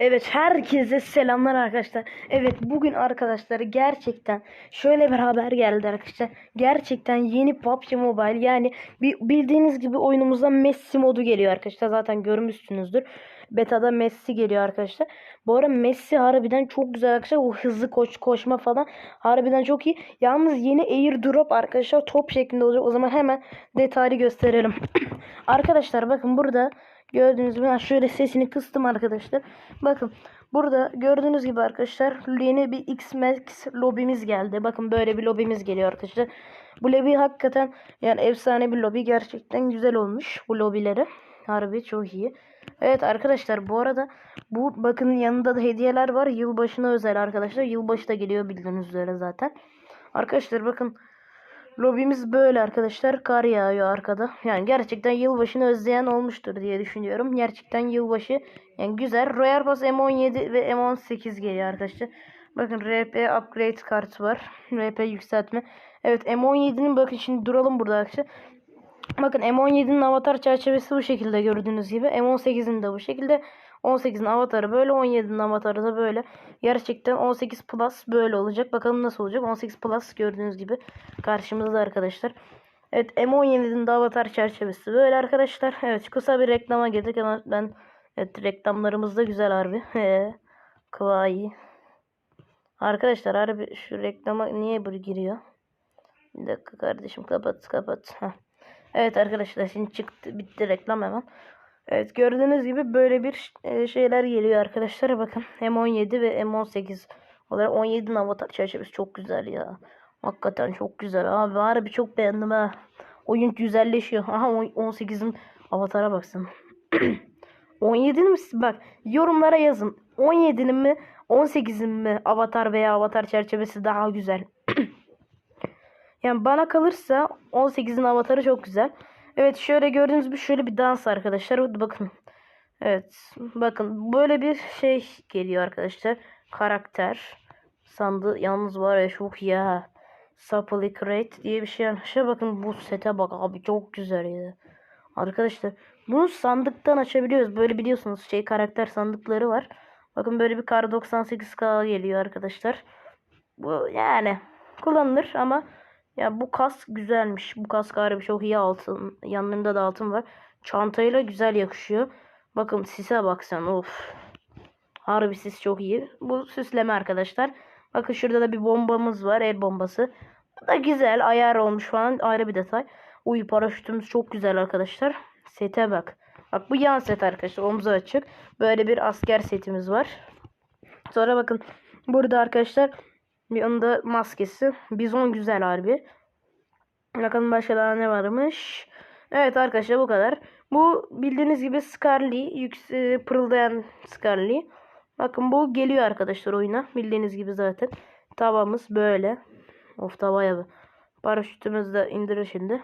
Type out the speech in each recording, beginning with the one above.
Evet herkese selamlar arkadaşlar. Evet bugün arkadaşlar gerçekten şöyle bir haber geldi arkadaşlar. Gerçekten yeni PUBG Mobile yani bi- bildiğiniz gibi oyunumuza Messi modu geliyor arkadaşlar. Zaten görmüşsünüzdür. Beta'da Messi geliyor arkadaşlar. Bu ara Messi harbiden çok güzel arkadaşlar. O hızlı koş koşma falan harbiden çok iyi. Yalnız yeni airdrop arkadaşlar top şeklinde olacak. O zaman hemen detaylı gösterelim. arkadaşlar bakın burada Gördüğünüz gibi şöyle sesini kıstım arkadaşlar. Bakın burada gördüğünüz gibi arkadaşlar yeni bir X-Max lobimiz geldi. Bakın böyle bir lobimiz geliyor arkadaşlar. Bu lobi hakikaten yani efsane bir lobi gerçekten güzel olmuş bu lobileri. Harbi çok iyi. Evet arkadaşlar bu arada bu bakın yanında da hediyeler var. Yılbaşına özel arkadaşlar. Yılbaşı da geliyor bildiğiniz üzere zaten. Arkadaşlar bakın Lobimiz böyle arkadaşlar. Kar yağıyor arkada. Yani gerçekten yılbaşını özleyen olmuştur diye düşünüyorum. Gerçekten yılbaşı yani güzel. Royal Pass M17 ve M18 geliyor arkadaşlar. Bakın RP upgrade kartı var. RP yükseltme. Evet M17'nin bakın şimdi duralım burada arkadaşlar. Bakın M17'nin avatar çerçevesi bu şekilde gördüğünüz gibi. M18'in de bu şekilde. 18'in avatarı böyle. 17'nin avatarı da böyle. Gerçekten 18 Plus böyle olacak. Bakalım nasıl olacak. 18 Plus gördüğünüz gibi karşımızda arkadaşlar. Evet M17'nin de avatar çerçevesi böyle arkadaşlar. Evet kısa bir reklama girdik ama ben evet reklamlarımız da güzel harbi. Kıvayı. Arkadaşlar harbi şu reklama niye bu giriyor? Bir dakika kardeşim kapat kapat. Heh. Evet arkadaşlar şimdi çıktı bitti reklam hemen. Evet gördüğünüz gibi böyle bir e, şeyler geliyor arkadaşlar. Bakın M17 ve M18 olarak 17'nin avatar çerçevesi çok güzel ya. Hakikaten çok güzel abi. Harbi çok beğendim ha. Oyun güzelleşiyor. Aha 18'in avatara baksın. 17'nin mi? Bak yorumlara yazın. 17'nin mi 18'in mi avatar veya avatar çerçevesi daha güzel. Yani bana kalırsa 18'in avatarı çok güzel. Evet şöyle gördüğünüz gibi şöyle bir dans arkadaşlar. Bakın. Evet. Bakın böyle bir şey geliyor arkadaşlar. Karakter. Sandı yalnız var ya çok ya. Supply Crate diye bir şey arkadaşlar. Bakın bu sete bak abi çok güzel ya. Arkadaşlar bunu sandıktan açabiliyoruz. Böyle biliyorsunuz şey karakter sandıkları var. Bakın böyle bir kar 98k geliyor arkadaşlar. Bu yani kullanılır ama ya bu kask güzelmiş. Bu kask harbi çok iyi altın. Yanlarında da altın var. Çantayla güzel yakışıyor. Bakın sise baksan of. Harbi sis çok iyi. Bu süsleme arkadaşlar. Bakın şurada da bir bombamız var. El bombası. Bu da güzel. Ayar olmuş falan. Ayrı bir detay. Uy paraşütümüz çok güzel arkadaşlar. Sete bak. Bak bu yan set arkadaşlar. Omzu açık. Böyle bir asker setimiz var. Sonra bakın burada arkadaşlar anda maskesi. Bizon güzel harbi. Bakalım başka daha ne varmış. Evet arkadaşlar bu kadar. Bu bildiğiniz gibi Scarly. E, pırıldayan Scarly. Bakın bu geliyor arkadaşlar oyuna. Bildiğiniz gibi zaten. Tavamız böyle. Of tavaya bir. Paraşütümüz de indirir şimdi.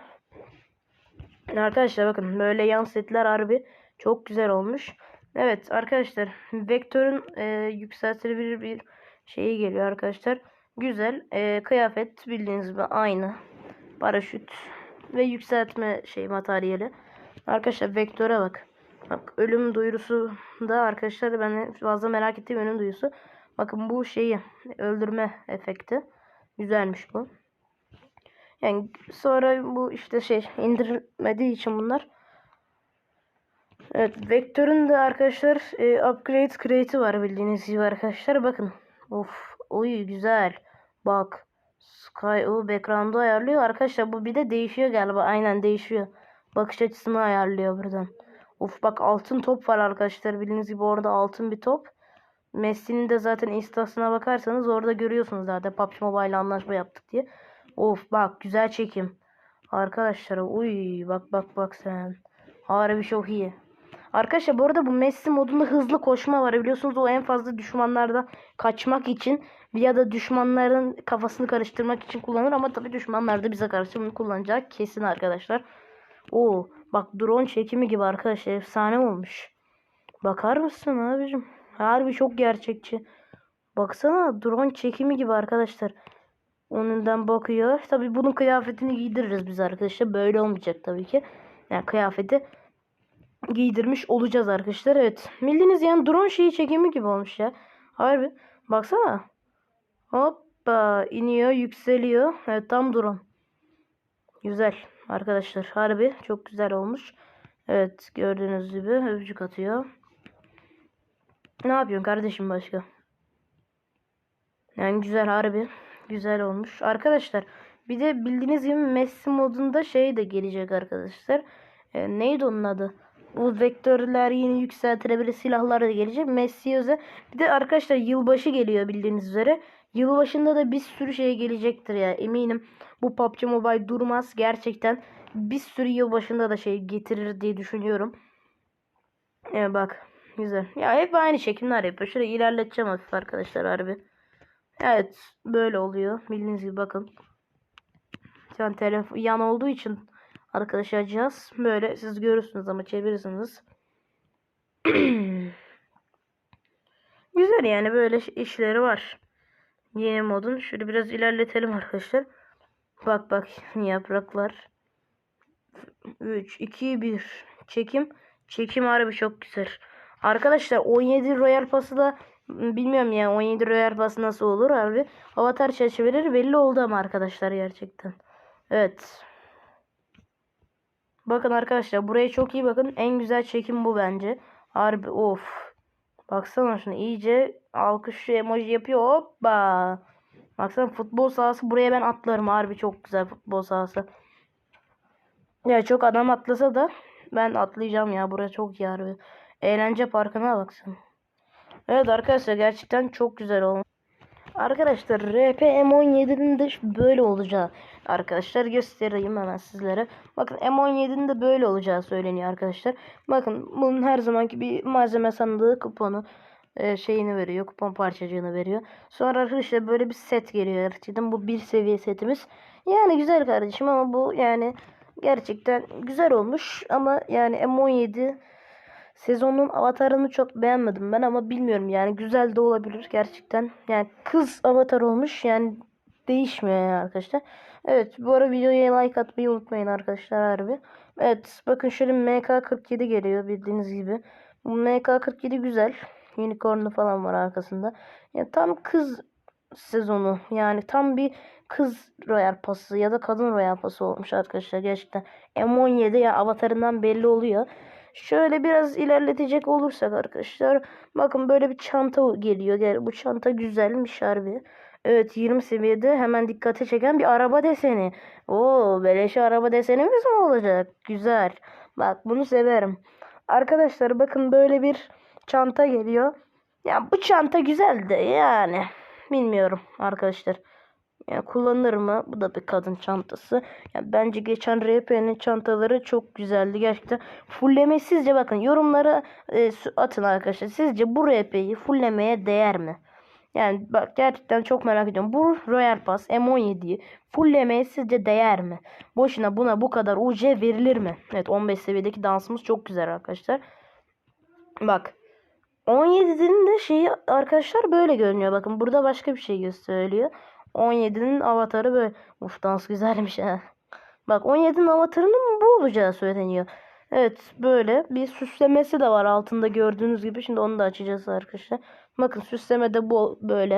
Arkadaşlar bakın böyle yan setler harbi çok güzel olmuş. Evet arkadaşlar vektörün e, yükseltilebilir bir şeyi geliyor arkadaşlar. Güzel. E, kıyafet bildiğiniz gibi aynı. Paraşüt ve yükseltme şey materyali. Arkadaşlar vektöre bak. Bak ölüm duyurusu da arkadaşlar ben fazla merak ettiğim ölüm duyurusu. Bakın bu şeyi öldürme efekti. Güzelmiş bu. Yani sonra bu işte şey indirilmediği için bunlar. Evet vektörün de arkadaşlar e, upgrade create'i var bildiğiniz gibi arkadaşlar. Bakın. Of oy güzel. Bak. Sky o background'u ayarlıyor. Arkadaşlar bu bir de değişiyor galiba. Aynen değişiyor. Bakış açısını ayarlıyor buradan. Of bak altın top var arkadaşlar. Bildiğiniz gibi orada altın bir top. Messi'nin de zaten instasına bakarsanız orada görüyorsunuz zaten PUBG Mobile anlaşma yaptık diye. Of bak güzel çekim. Arkadaşlar uy bak bak bak sen. Harbi çok iyi. Arkadaşlar bu arada bu Messi modunda hızlı koşma var. Biliyorsunuz o en fazla düşmanlarda kaçmak için ya da düşmanların kafasını karıştırmak için kullanılır ama tabii düşmanlar da bize karşı bunu kullanacak kesin arkadaşlar. Oo bak drone çekimi gibi arkadaşlar efsane olmuş. Bakar mısın abicim? Harbi çok gerçekçi. Baksana drone çekimi gibi arkadaşlar. Onundan bakıyor. Tabii bunun kıyafetini giydiririz biz arkadaşlar. Böyle olmayacak tabii ki. Yani kıyafeti giydirmiş olacağız arkadaşlar. Evet. Bildiğiniz yani drone şeyi çekimi gibi olmuş ya. Harbi. Baksana. Hoppa iniyor yükseliyor. Evet tam drone. Güzel arkadaşlar. Harbi çok güzel olmuş. Evet gördüğünüz gibi öpücük atıyor. Ne yapıyorsun kardeşim başka? Yani güzel harbi. Güzel olmuş. Arkadaşlar bir de bildiğiniz gibi Messi modunda şey de gelecek arkadaşlar. E, neydi onun adı? Bu vektörler yine yükseltilebilir silahlar da gelecek. Messi özel. Bir de arkadaşlar yılbaşı geliyor bildiğiniz üzere. Yılbaşında da bir sürü şey gelecektir ya eminim. Bu PUBG Mobile durmaz gerçekten. Bir sürü yılbaşında da şey getirir diye düşünüyorum. Evet bak güzel. Ya hep aynı çekimler yapıyor. Şöyle ilerleteceğim hafif arkadaşlar harbi. Evet böyle oluyor. Bildiğiniz gibi bakın. Şu an telefon yan olduğu için arkadaşlar cihaz böyle siz görürsünüz ama çevirirsiniz. Güzel yani böyle işleri var. Yeni modun. Şöyle biraz ilerletelim arkadaşlar. Bak bak yapraklar. 3, 2, 1. Çekim. Çekim harbi çok güzel. Arkadaşlar 17 Royal Pass'ı da bilmiyorum ya 17 Royal Pass nasıl olur abi. Avatar çerçeveleri belli oldu ama arkadaşlar gerçekten. Evet. Bakın arkadaşlar buraya çok iyi bakın. En güzel çekim bu bence. Harbi of. Baksana şunu iyice alkış emoji yapıyor. Hoppa. Baksana futbol sahası buraya ben atlarım. Harbi çok güzel futbol sahası. Ya çok adam atlasa da ben atlayacağım ya. Buraya çok iyi harbi. Eğlence parkına baksana. Evet arkadaşlar gerçekten çok güzel olmuş. Arkadaşlar RP M17'nin de böyle olacağı arkadaşlar göstereyim hemen sizlere. Bakın M17'nin de böyle olacağı söyleniyor arkadaşlar. Bakın bunun her zamanki bir malzeme sandığı kuponu e, şeyini veriyor. Kupon parçacığını veriyor. Sonra arkadaşlar böyle bir set geliyor gerçekten. Bu bir seviye setimiz. Yani güzel kardeşim ama bu yani gerçekten güzel olmuş. Ama yani M17 Sezonun avatarını çok beğenmedim ben ama bilmiyorum yani güzel de olabilir gerçekten. Yani kız avatar olmuş yani değişmiyor yani arkadaşlar. Evet bu ara videoya like atmayı unutmayın arkadaşlar harbi. Evet bakın şöyle MK47 geliyor bildiğiniz gibi. Bu MK47 güzel. Unicorn'u falan var arkasında. Yani tam kız sezonu yani tam bir kız royal pası ya da kadın royal pası olmuş arkadaşlar gerçekten. M17 ya avatarından belli oluyor. Şöyle biraz ilerletecek olursak arkadaşlar. Bakın böyle bir çanta geliyor. Gel bu çanta güzelmiş harbi. Evet 20 seviyede hemen dikkate çeken bir araba deseni. Oo beleş araba desenimiz mi olacak? Güzel. Bak bunu severim. Arkadaşlar bakın böyle bir çanta geliyor. Ya bu çanta güzel de yani. Bilmiyorum arkadaşlar. Yani kullanılır mı? Bu da bir kadın çantası. Yani bence geçen RP'nin çantaları çok güzeldi gerçekten. Fulleme sizce bakın yorumlara e, atın arkadaşlar. Sizce bu RP'yi fullemeye değer mi? Yani bak gerçekten çok merak ediyorum. Bu Royal Pass M17'yi fulllemeye sizce değer mi? Boşuna buna bu kadar UC verilir mi? Evet 15 seviyedeki dansımız çok güzel arkadaşlar. Bak 17'nin de şeyi arkadaşlar böyle görünüyor. Bakın burada başka bir şey gösteriyor. 17'nin avatarı böyle. Uf dans güzelmiş ha. Bak 17'nin avatarının bu olacağı söyleniyor. Evet böyle bir süslemesi de var altında gördüğünüz gibi. Şimdi onu da açacağız arkadaşlar. Bakın süsleme de bu böyle.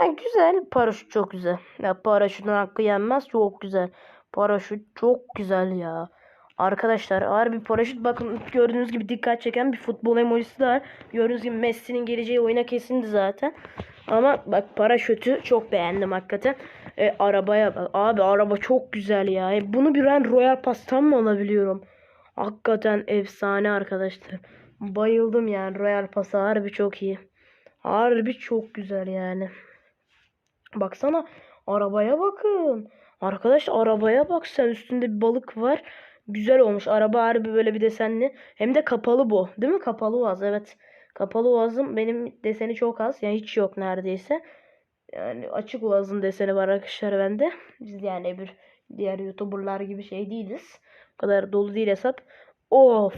Yani güzel. Paraşüt çok güzel. Ya paraşütün hakkı yenmez. Çok güzel. Paraşüt çok güzel ya. Arkadaşlar ağır bir paraşüt bakın gördüğünüz gibi dikkat çeken bir futbol emojisi de var. Gördüğünüz gibi Messi'nin geleceği oyuna kesindi zaten. Ama bak paraşütü çok beğendim hakikaten. E, arabaya bak. Abi araba çok güzel ya. E, bunu bir ben Royal Pass'tan mı alabiliyorum? Hakikaten efsane arkadaşlar. Bayıldım yani Royal Pass'a harbi çok iyi. Harbi çok güzel yani. Baksana arabaya bakın. Arkadaş arabaya bak sen üstünde bir balık var. Güzel olmuş. Araba harbi böyle bir desenli. Hem de kapalı bu. Değil mi? Kapalı vaz evet. Kapalı Oğaz'ın benim deseni çok az. Yani hiç yok neredeyse. Yani açık Oğaz'ın deseni var arkadaşlar bende. Biz yani bir diğer YouTuber'lar gibi şey değiliz. O kadar dolu değil hesap. Of.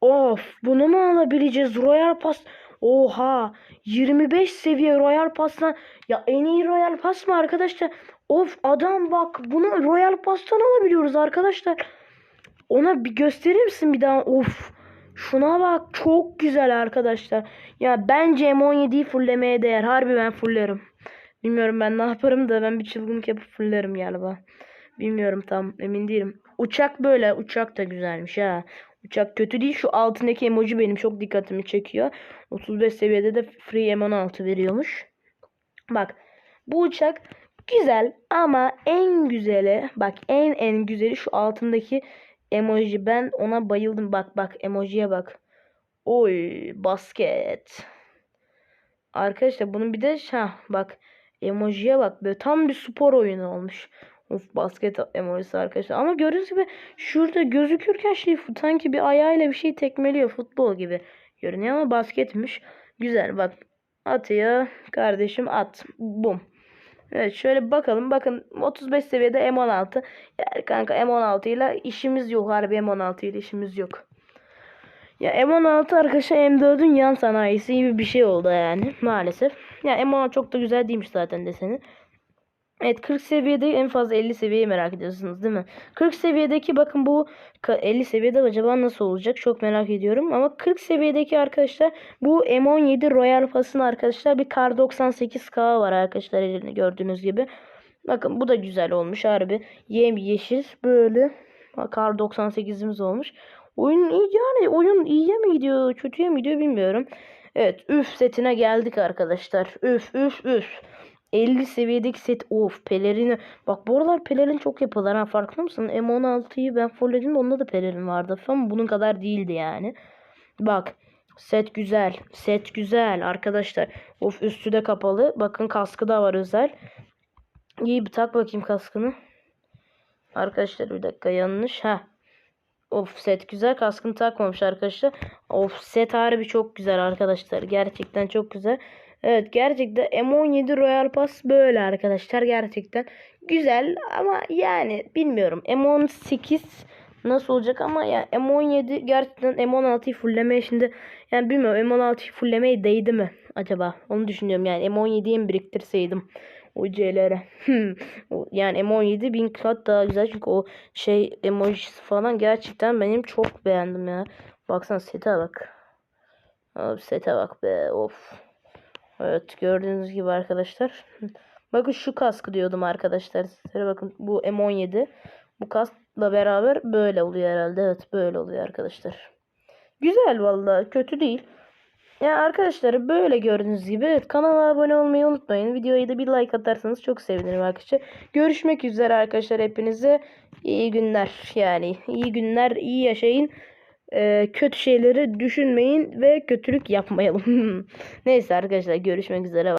Of. Bunu mu alabileceğiz? Royal Pass. Oha. 25 seviye Royal Pass'tan. Ya en iyi Royal Pass mı arkadaşlar? Of adam bak. Bunu Royal Pass'tan alabiliyoruz arkadaşlar. Ona bir gösterir misin bir daha? Of. Şuna bak çok güzel arkadaşlar. Ya bence M17'yi fullemeye değer. Harbi ben fullerim. Bilmiyorum ben ne yaparım da ben bir çılgınlık yapıp fullerim galiba. Bilmiyorum tam emin değilim. Uçak böyle. Uçak da güzelmiş ha. Uçak kötü değil. Şu altındaki emoji benim çok dikkatimi çekiyor. 35 seviyede de free M16 veriyormuş. Bak bu uçak güzel ama en güzeli bak en en güzeli şu altındaki emoji. Ben ona bayıldım. Bak bak emojiye bak. Oy basket. Arkadaşlar bunun bir de ha bak emojiye bak böyle tam bir spor oyunu olmuş. Of basket emojisi arkadaşlar. Ama gördüğünüz gibi şurada gözükürken şey sanki bir ayağıyla bir şey tekmeliyor futbol gibi görünüyor ama basketmiş. Güzel bak atıyor kardeşim at. Bum. Evet şöyle bakalım. Bakın 35 seviyede M16. Yani kanka M16 ile işimiz yok. Harbi M16 ile işimiz yok. Ya M16 arkadaşlar M4'ün yan sanayisi gibi bir şey oldu yani maalesef. Ya M16 çok da güzel değilmiş zaten deseni. Evet 40 seviyede en fazla 50 seviyeyi merak ediyorsunuz değil mi? 40 seviyedeki bakın bu ka- 50 seviyede acaba nasıl olacak çok merak ediyorum. Ama 40 seviyedeki arkadaşlar bu M17 Royal Pass'ın arkadaşlar bir Kar 98K var arkadaşlar elini gördüğünüz gibi. Bakın bu da güzel olmuş harbi. Yem yeşil böyle Kar 98'imiz olmuş. Oyun iyi yani oyun iyiye mi gidiyor kötüye mi gidiyor bilmiyorum. Evet üf setine geldik arkadaşlar. Üf üf üf. 50 seviyedeki set of pelerini. Bak bu aralar pelerin çok yapıyorlar ha farkında mısın? M16'yı ben fullledim onda da pelerin vardı ama bunun kadar değildi yani. Bak set güzel. Set güzel arkadaşlar. Of üstü de kapalı. Bakın kaskı da var özel. İyi bir tak bakayım kaskını. Arkadaşlar bir dakika yanlış. Ha. Of set güzel. Kaskını takmamış arkadaşlar. Of set harbi çok güzel arkadaşlar. Gerçekten çok güzel. Evet gerçekten M17 Royal Pass böyle arkadaşlar. Gerçekten güzel ama yani bilmiyorum. M18 nasıl olacak ama ya M17 gerçekten M16'yı fullemeye şimdi yani bilmiyorum M16'yı fullemeye değdi mi acaba? Onu düşünüyorum yani M17'yi mi biriktirseydim o C'lere. O- yani M17 bin kat daha güzel çünkü o şey emojisi falan gerçekten benim çok beğendim ya. Baksana sete bak. Abi sete bak be of. Evet gördüğünüz gibi arkadaşlar. Bakın şu kaskı diyordum arkadaşlar. Sizlere bakın bu M17. Bu kaskla beraber böyle oluyor herhalde. Evet böyle oluyor arkadaşlar. Güzel vallahi kötü değil. Ya arkadaşlar böyle gördüğünüz gibi evet, kanala abone olmayı unutmayın. Videoya da bir like atarsanız çok sevinirim arkadaşlar. Görüşmek üzere arkadaşlar hepinize iyi günler. Yani iyi günler, iyi yaşayın. Ee, kötü şeyleri düşünmeyin ve kötülük yapmayalım. Neyse arkadaşlar görüşmek üzere.